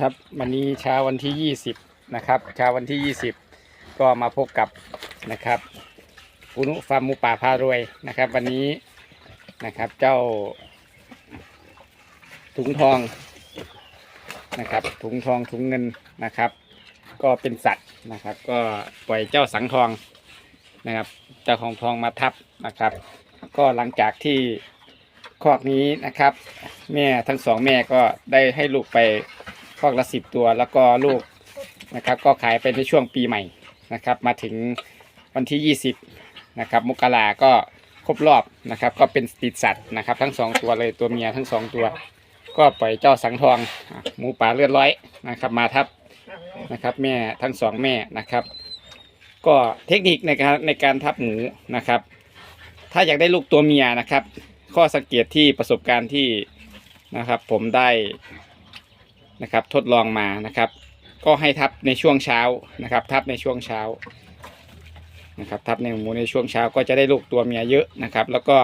ครับวันนี้เช้าวันที่ 20 นะครับเช้าวันที่ 20 ก็มาพบกับนะครับอุนุฟาร์มหมูป่าพารวยนะครับ วันนี้นะครับเจ้า ถุงทองนะครับ ถุงทองถุงเงินนะครับ ก็เป็นสัตว์นะครับ ก็ปล่อยเจ้าสังทองนะครับ เจ้าของทองมาทับนะครับ ก็หลังจากที่คอกนี้นะครับ แม่ทั้งสองแม่ก็ได้ให้ลูกไป อกละสิบตัว แล้วก็ลูกนะครับ ก็ขายไปในช่วงปีใหม่นะครับ มาถึงวันที่ 20นะครับมกราก็ครบรอบนะครับ ก็เป็นติดสัตว์นะครับ ทั้งสองตัวเลยตัวเมียทั้งสองตัว ก็ปล่อยเจ้าสังทองหมูป่าเลือดร้อยนะครับ มาทับนะครับ แม่ทั้งสองแม่นะครับ ก็เทคนิคในการในการทับหมูนะครับ ถ้าอยากได้ลูกตัวเมียนะครับ ข้อสังเกตที่ประสบการณ์ที่นะครับ ผมได้ นะครับ ทดลองมานะครับ ก็ให้ทับในช่วงเช้านะครับ ทับในช่วงเช้านะครับ ทับในหมูในช่วงเช้าก็จะได้ลูกตัวเมียเยอะนะครับ แล้วก็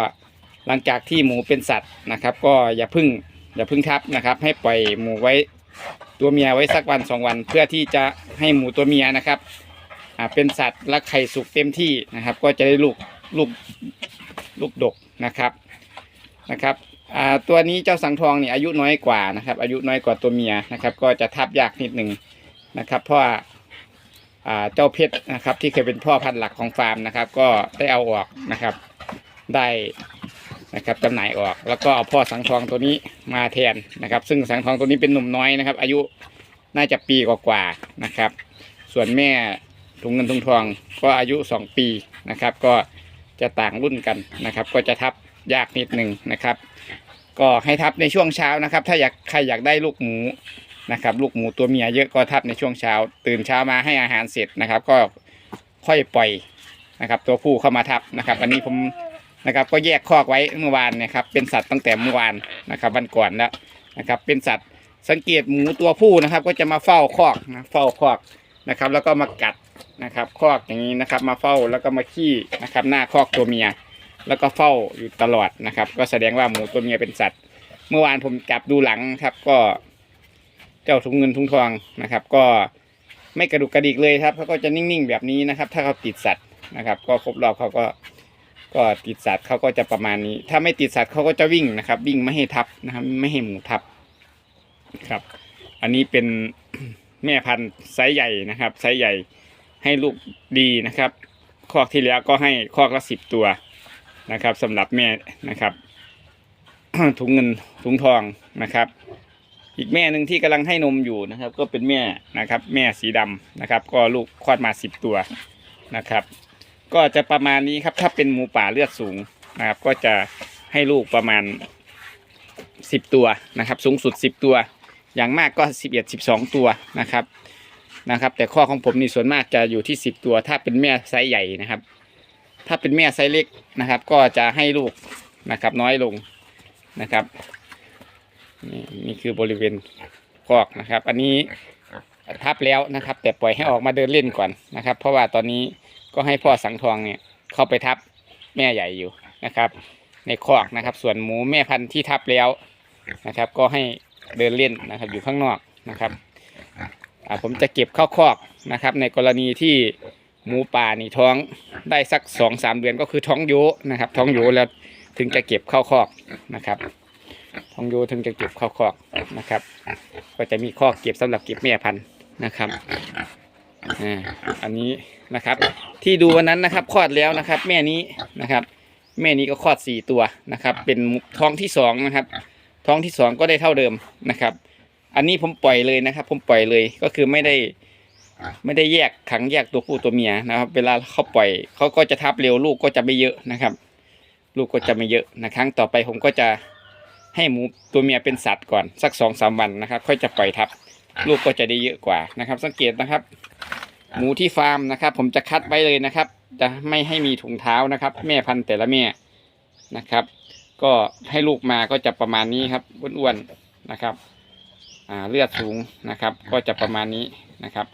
หลังจากที่หมูเป็นสัตว์นะครับ ก็อย่าพึ่งอย่าพึ่งทับนะครับ ให้ปล่อยหมูไว้ตัวเมียไว้สักวันสองวัน เพื่อที่จะให้หมูตัวเมียนะครับเป็นสัตว์และไข่สุกเต็มที่นะครับ ก็จะได้ลูกลูกลูกดกนะครับนะครับ อ่าตัวนี้เจ้าสังทองเนี่ยอายุน้อยกว่านะครับ อายุน้อยกว่าตัวเมียนะครับ ก็จะทับยากนิดหนึ่งนะครับเพราะว่าอ่าเจ้าเพชรนะครับ ที่เคยเป็นพ่อพันธุ์หลักของฟาร์มนะครับ ก็ได้เอาออกนะครับ ได้นะครับจำหน่ายออกแล้วก็เอาพ่อสังทองตัวนี้มาแทนนะครับ ซึ่งสังทองตัวนี้เป็นหนุ่มน้อยนะครับ อายุน่าจะปีกว่าๆนะครับ ส่วนแม่ถุงเงินถุงทองก็อายุ 2 ปีนะครับ ก็จะต่างรุ่นกันนะครับ ก็จะทับ ยากนิดหนึ่งนะครับ ก็ให้ทับในช่วงเช้านะครับ ถ้าอยากใครอยากได้ลูกหมูนะครับ ลูกหมูตัวเมียเยอะก็ทับในช่วงเช้า ตื่นเช้ามาให้อาหารเสร็จนะครับ ก็ค่อยปล่อยนะครับ ตัวผู้เข้ามาทับนะครับ อันนี้ผมนะครับก็แยกคอกไว้เมื่อวานนะครับ เป็นสัตว์ตั้งแต่เมื่อวานนะครับวันก่อนแล้วนะครับ เป็นสัตว์สังเกตหมูตัวผู้นะครับ ก็จะมาเฝ้าคอกนะเฝ้าคอกนะครับ แล้วก็มากัดนะครับ คอกอย่างนี้นะครับ มาเฝ้าแล้วก็มาขี้นะครับ หน้าคอกตัวเมีย แล้วก็เฝ้าอยู่ตลอดนะครับ ก็แสดงว่าหมูตัวเมียเป็นสัตว์ เมื่อวานผมจับดูหลังครับ ก็ เจ้าถุงเงินถุงทองนะครับ ก็ไม่กระดุกกระดิกเลยครับเขาก็จะนิ่งๆแบบนี้นะครับ ถ้าเขาติดสัตว์นะครับ ก็ครบรอบเขาก็ก็ติดสัตว์เขาก็จะประมาณนี้ ถ้าไม่ติดสัตว์เขาก็จะวิ่งนะครับ วิ่งไม่ให้ทับนะครับ ไม่ให้หมูทับครับ อันนี้เป็นแม่พันธุ์ไซส์ใหญ่นะครับไซส์ใหญ่ให้ลูกดีนะครับ คอกที่แล้วก็ให้คอกละสิบตัว นะครับสำหรับแม่นะครับถุงเงินถุงทองนะครับ อีกแม่หนึ่งที่กำลังให้นมอยู่นะครับ ก็เป็นแม่นะครับ แม่สีดำนะครับ ก็ลูกคลอดมาสิบตัวนะครับ ก็จะประมาณนี้ครับถ้าเป็นหมูป่าเลือดสูงนะครับ ก็จะให้ลูกประมาณสิบตัวนะครับ สูงสุดสิบตัว อย่างมากก็สิบเอ็ดสิบสองตัวนะครับนะครับ แต่ข้อของผมนี่ส่วนมากจะอยู่ที่สิบตัว ถ้าเป็นแม่ไซส์ใหญ่นะครับ ถ้าเป็นแม่ไซส์เล็กนะครับ ก็จะให้ลูกนะครับน้อยลงนะครับนี่นี่คือบริเวณคอกนะครับ อันนี้ทับแล้วนะครับ แต่ปล่อยให้ออกมาเดินเล่นก่อนนะครับ เพราะว่าตอนนี้ก็ให้พ่อสังทองเนี่ยเข้าไปทับแม่ใหญ่อยู่นะครับ ในคอกนะครับ ส่วนหมูแม่พันธุ์ที่ทับแล้วนะครับ ก็ให้เดินเล่นนะครับ อยู่ข้างนอกนะครับผมจะเก็บเข้าคอกนะครับ ในกรณีที่ หมูป่านี่ท้องได้สักสองสามเดือนก็คือท้องโยนะครับ ท้องโยแล้วถึงจะเก็บเข้าคอกนะครับ ท้องโยถึงจะเก็บเข้าคอกนะครับ ก็จะมีคอกเก็บสำหรับเก็บแม่พันธุ์นะครับอ่าอันนี้นะครับ ที่ดูวันนั้นนะครับคลอดแล้วนะครับ แม่นี้นะครับ แม่นี้ก็คลอดสี่ตัวนะครับ เป็นท้องที่สองนะครับ ท้องที่สองก็ได้เท่าเดิมนะครับ อันนี้ผมปล่อยเลยนะครับ ผมปล่อยเลยก็คือไม่ได้ ไม่ได้แยกขังแยกตัวผู้ตัวเมียนะครับ เวลาเขาปล่อยเขาก็จะทับเร็วลูกก็จะไม่เยอะนะครับ ลูกก็จะไม่เยอะนะครั้งต่อไปผมก็จะให้หมูตัวเมียเป็นสัตว์ก่อนสักสองสามวันนะครับ ค่อยจะปล่อยทับ ลูกก็จะได้เยอะกว่านะครับ สังเกตนะครับ หมูที่ฟาร์มนะครับ ผมจะคัดไว้เลยนะครับ จะไม่ให้มีถุงเท้านะครับ แม่พันธุ์แต่ละแม่นะครับ ก็ให้ลูกมาก็จะประมาณนี้ครับอ้วนๆนะครับ อ่าเลือดสูงนะครับ ก็จะประมาณนี้นะครับ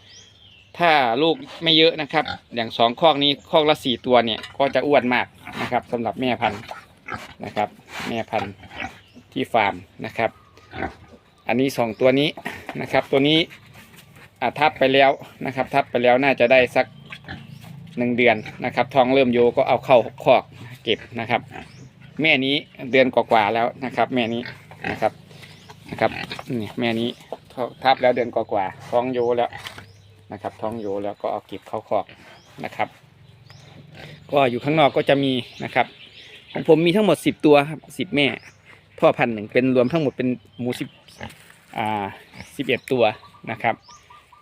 ถ้าลูกไม่เยอะนะครับ อย่างสองคอกนี้คอกละสี่ตัวเนี่ยก็จะอ้วนมากนะครับสำหรับแม่พันธุ์นะครับ แม่พันธุ์ที่ฟาร์มนะครับ อันนี้สองตัวนี้นะครับ ตัวนี้อ่าทับไปแล้วนะครับ ทับไปแล้วน่าจะได้สักหนึ่งเดือนนะครับท้องเริ่มโยก็เอาเข้าคอกเก็บนะครับ แม่นี้เดือนกว่าๆแล้วนะครับ แม่นี้นะครับนะครับนี่แม่นี้ทับแล้วเดือนกว่าๆท้องโยแล้ว นะครับ ท้องโยแล้วก็เอาเก็บเข้าคอกนะครับ ก็อยู่ข้างนอกก็จะมีนะครับของผมมีทั้งหมดสิบตัวครับสิบแม่พ่อพันธุ์หนึ่งเป็นรวมทั้งหมดเป็นหมูสิบอ่าสิบเอ็ดตัวนะครับ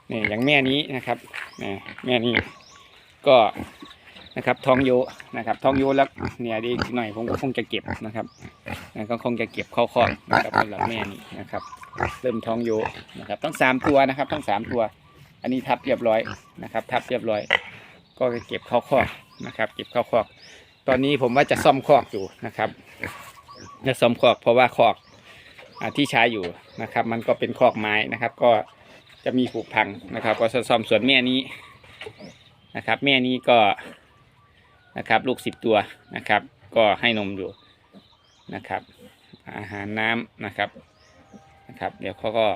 เนี่ยอย่างแม่นี้นะครับเนี่ยแม่นี้ก็นะครับทองโยนะครับทองโยแล้วเนี่ยดีหน่อยผมก็คงจะเก็บนะครับก็คงจะเก็บเข้าคอกนะครับสำหรับแม่นี้นะครับ เริ่มทองโยนะครับทั้งสามตัวนะครับทั้งสามตัว อันนี้ทับเรียบร้อยนะครับ ทับเรียบร้อย ก็เก็บเข้าคอกนะครับ เก็บเข้าคอก ตอนนี้ผมว่าจะซ่อมคอกอยู่นะครับจะซ่อมคอกเพราะว่าคอกอาที่ใช้อยู่นะครับ มันก็เป็นคอกไม้นะครับ ก็จะมีผุพังนะครับ ก็จะซ่อมส่วนแม่นี้นะครับ แม่นี้ก็นะครับ ลูกสิบตัวนะครับ ก็ให้นมอยู่นะครับ อาหารน้ำนะครับนะครับ เดี๋ยวเขาก็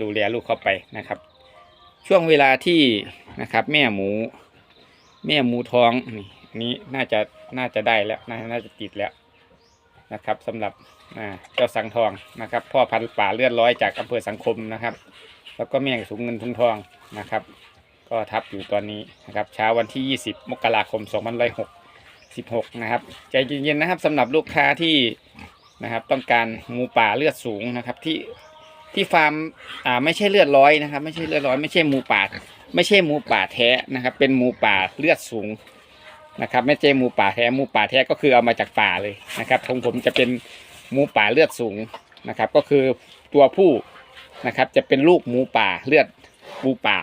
ดูแลลูกเข้าไปนะครับ ช่วงเวลาที่นะครับ แม่หมู แม่หมูท้องนี่นี้น่าจะน่าจะได้แล้วน่าน่าจะติดแล้วนะครับสำหรับอ่าเจ้าสังทองนะครับ พ่อพันธุ์ป่าเลือดร้อยจากอำเภอสังคมนะครับ แล้วก็แม่ถุงเงินทุงทองนะครับ ก็ทับอยู่ตอนนี้นะครับเช้าวันที่ 20 มกราคม2566นะครับใจเย็นๆนะครับสำหรับลูกค้าที่นะครับ ต้องการหมูป่าเลือดสูงนะครับที่ ที่ฟาร์มอ่าไม่ใช่เลือดร้อยนะครับ ไม่ใช่เลือดร้อยไม่ใช่หมูป่าไม่ใช่หมูป่าแท้นะครับ เป็นหมูป่าเลือดสูงนะครับ ไม่ใช่หมูป่าแท้หมูป่าแท้ก็คือเอามาจากป่าเลยนะครับของผมจะเป็นหมูป่าเลือดสูงนะครับ ก็คือตัวผู้นะครับ จะเป็นลูกหมูป่าเลือดหมูป่า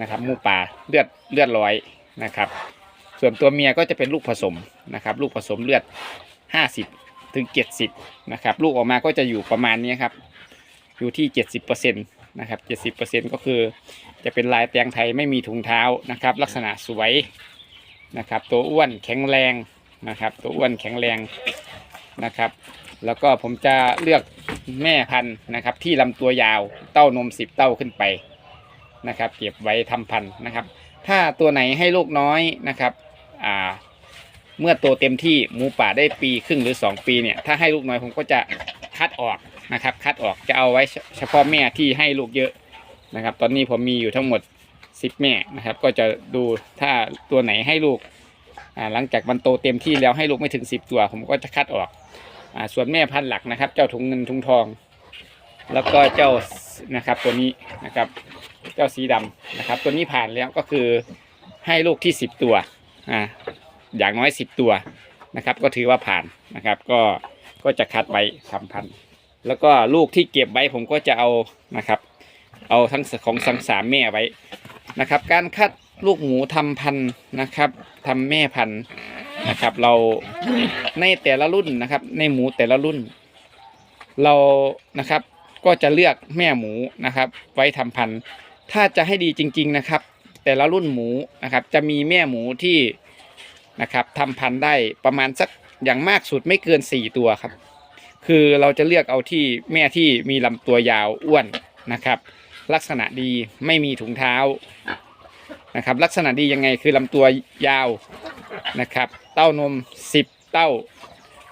นะครับหมูป่าเลือดเลือดร้อยนะครับ ส่วนตัวเมียก็จะเป็นลูกผสมนะครับ ลูกผสมเลือด 50ถึง70นะครับ ลูกออกมาก็จะอยู่ประมาณนี้ครับ อยู่ที่ 70%นะครับ 70%ก็คือจะเป็นลายแตงไทยไม่มีถุงเท้านะครับ ลักษณะสวยนะครับ ตัวอ้วนแข็งแรงนะครับ ตัวอ้วนแข็งแรงนะครับ แล้วก็ผมจะเลือกแม่พันธุ์นะครับ ที่ลำตัวยาวเต้านมสิบเต้าขึ้นไปนะครับ เก็บไว้ทำพันธุ์นะครับ ถ้าตัวไหนให้ลูกน้อยนะครับอ่าเมื่อโตเต็มที่หมูป่าได้ปีครึ่งหรือ 2 ปีเนี่ยถ้าให้ลูกน้อยผมก็จะคัดออก นะครับ คัดออกจะเอาไว้เฉพาะแม่ที่ให้ลูกเยอะนะครับ ตอนนี้ผมมีอยู่ทั้งหมด10แม่นะครับ ก็จะดูถ้าตัวไหนให้ลูกหลังจากมันโตเต็มที่แล้วให้ลูกไม่ถึง10ตัว ผมก็จะคัดออกอส่วนแม่พันธุ์หลักนะครับ เจ้าถุงเงินถุงทอง แล้วก็เจ้านะครับตัวนี้นะครับ เจ้าสีดำนะครับ ตัวนี้ผ่านแล้วก็คือให้ลูกที่10ตัวอ่าอย่างน้อย10ตัวนะครับ ก็ถือว่าผ่านนะครับ ก็ก็จะคัดไว้ทำพันธุ์ แล้วก็ลูกที่เก็บไว้ผมก็จะเอานะครับ เอาทั้งของสังสามแม่ไว้นะครับ การคัดลูกหมูทำพันธุ์นะครับทำแม่พันธุ์นะครับ เราในแต่ละรุ่นนะครับ ในหมูแต่ละรุ่น เรานะครับก็จะเลือกแม่หมูนะครับ ไว้ทำพันธุ์ถ้าจะให้ดีจริง ๆนะครับ แต่ละรุ่นหมูนะครับ จะมีแม่หมูที่นะครับทำพันธุ์ได้ประมาณสักอย่างมากสุดไม่เกินสี่ตัวครับ คือเราจะเลือกเอาที่แม่ที่มีลำตัวยาวอ้วนนะครับ ลักษณะดีไม่มีถุงเท้านะครับ ลักษณะดียังไงคือลำตัวยาวนะครับ เต้านม 10 เต้า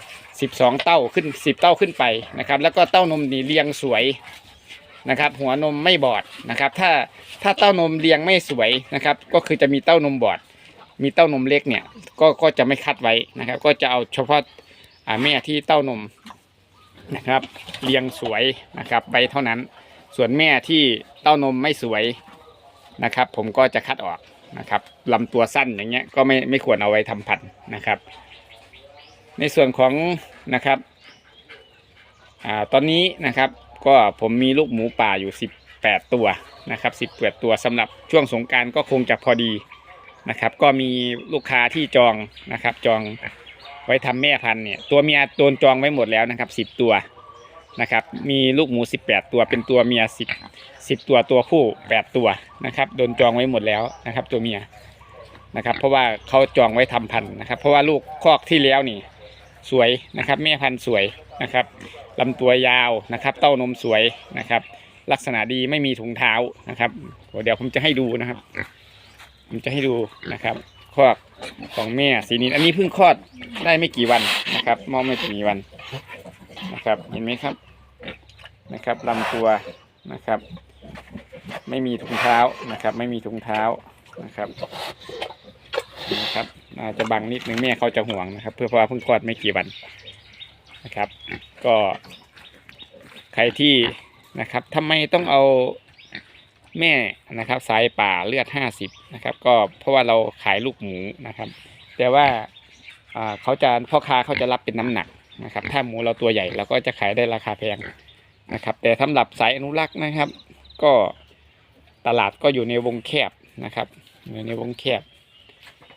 12 เต้าขึ้น 10 เต้าขึ้นไปนะครับ แล้วก็เต้านมนี่เรียงสวยนะครับ หัวนมไม่บอดนะครับ ถ้าถ้าเต้านมเรียงไม่สวยนะครับ ก็คือจะมีเต้านมบอด มีเต้านมเล็กเนี่ยก็ก็จะไม่คัดไว้นะครับ ก็จะเอาเฉพาะแม่ที่เต้านม นะครับ เรียงสวยนะครับใบเท่านั้น ส่วนแม่ที่เต้านมไม่สวยนะครับ ผมก็จะคัดออกนะครับลำตัวสั้นอย่างเงี้ยก็ไม่ไม่ควรเอาไว้ทำพันธุ์นะครับ ในส่วนของนะครับอ่าตอนนี้นะครับก็ผมมีลูกหมูป่าอยู่ 18 ตัวนะครับ18ตัวสำหรับช่วงสงการก็คงจะพอดีนะครับ ก็มีลูกค้าที่จองนะครับจอง ไว้ทำแม่พันธุ์เนี่ยตัวเมียโดนจองไว้หมดแล้วนะครับสิบตัวนะครับ มีลูกหมู18ตัวเป็นตัวเมีย10 10ตัวตัวผู้8ตัวนะครับโดนจองไว้หมดแล้วนะครับ ตัวเมียนะครับ เพราะว่าเขาจองไว้ทำพันธุ์นะครับ เพราะว่าลูกคอกที่แล้วนี่สวยนะครับ แม่พันธุ์สวยนะครับลำตัวยาวนะครับ เต้านมสวยนะครับ ลักษณะดีไม่มีถุงเท้านะครับเดี๋ยวผมจะให้ดูนะครับ ผมจะให้ดูนะครับ คอกของแม่สีนินอันนี้เพิ่งคลอดได้ไม่กี่วันนะครับมองไม่กี่วันนะครับ เห็นไหมครับนะครับลำตัวนะครับ ไม่มีถุงเท้านะครับ ไม่มีถุงเท้านะครับนะครับอาจจะบังนิดนึงแม่เขาจะห่วงนะครับ เพื่อเพราะว่าเพิ่งคลอดไม่กี่วันนะครับ ก็ใครที่นะครับทำไมต้องเอา แม่นะครับสายป่าเลือดห้าสิบนะครับ ก็เพราะว่าเราขายลูกหมูนะครับ แต่ว่าเขาจะพ่อค้าเขาจะรับเป็นน้ำหนักนะครับ ถ้าหมูเราตัวใหญ่เราก็จะขายได้ราคาแพงนะครับ แต่สำหรับสายอนุรักษ์นะครับ ก็ตลาดก็อยู่ในวงแคบนะครับอยู่ในวงแคบ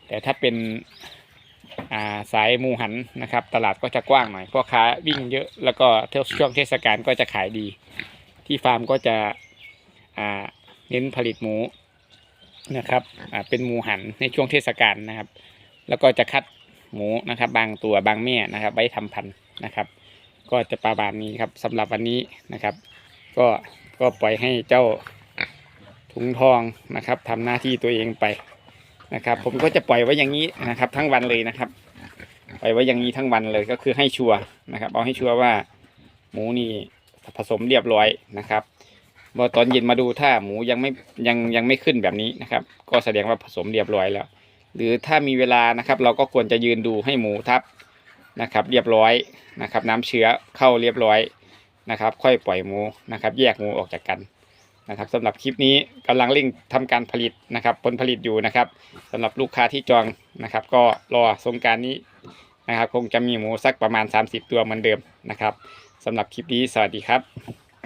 แต่ถ้าเป็นาสายหมูหันนะครับ ตลาดก็จะกว้างหน่อยพ่อค้าวิ่งเยอะแล้วก็เที่ยวช่วงเทศกาลก็จะขายดี ที่ฟาร์มก็จะ เน้นผลิตหมูนะครับอ่าเป็นหมูหันในช่วงเทศกาลนะครับ แล้วก็จะคัดหมูนะครับ บางตัวบางแม่นะครับ ไว้ทำพันธุ์นะครับ ก็จะประมาณนี้ครับสำหรับวันนี้นะครับ ก็ก็ปล่อยให้เจ้าถุงทองนะครับทำหน้าที่ตัวเองไปนะครับ ผมก็จะปล่อยไว้อย่างนี้นะครับ ทั้งวันเลยนะครับ ปล่อยไว้อย่างนี้ทั้งวันเลยก็คือให้ชัวร์นะครับ เอาให้ชัวร์ว่า หมูนี่ผสมเรียบร้อยนะครับ พอตอนเย็นมาดูถ้าหมูยังไม่ยังยังไม่ขึ้นแบบนี้นะครับ ก็แสดงว่าผสมเรียบร้อยแล้ว หรือถ้ามีเวลานะครับ เราก็ควรจะยืนดูให้หมูทับนะครับ เรียบร้อยนะครับ น้ำเชื้อเข้าเรียบร้อยนะครับ ค่อยปล่อยหมูนะครับ แยกหมูออกจากกันนะครับสำหรับคลิปนี้กำลังเร่งทำการผลิตนะครับ ผลผลิตอยู่นะครับสำหรับลูกค้าที่จองนะครับ ก็รอสงการนี้นะครับ คงจะมีหมูสักประมาณ 30 ตัวเหมือนเดิมนะครับสำหรับคลิปนี้สวัสดีครับ